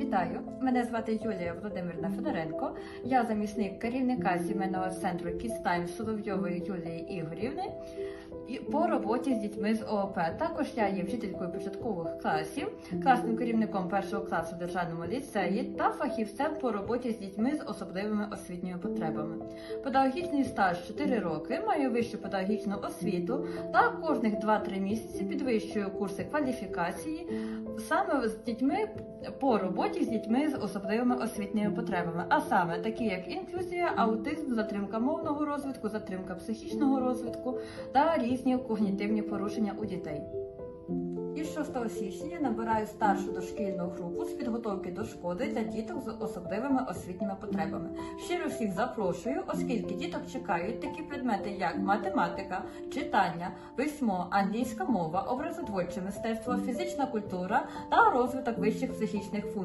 Вітаю! Мене звати Юлія Володимирівна Федоренко. Я замісник керівника сімейного центру Кістайм Соловйової Юлії Ігорівни по роботі з дітьми з ООП. Також я є вчителькою початкових класів, класним керівником першого класу в державному ліцеї та фахівцем по роботі з дітьми з особливими освітніми потребами. Педагогічний стаж 4 роки, маю вищу педагогічну освіту та кожних 2-3 місяці підвищую курси кваліфікації саме з дітьми по роботі з дітьми з особливими освітніми потребами, а саме такі як інклюзія, аутизм, затримка мовного розвитку, затримка психічного розвитку та різні когнітивні порушення у дітей. Із 6 січня набираю старшу дошкільну групу з підготовки до школи для діток з особливими освітніми потребами. Щиро всіх запрошую, оскільки діток чекають такі предмети, як математика, читання, письмо, англійська мова, образотворче мистецтво, фізична культура та розвиток вищих психічних функцій.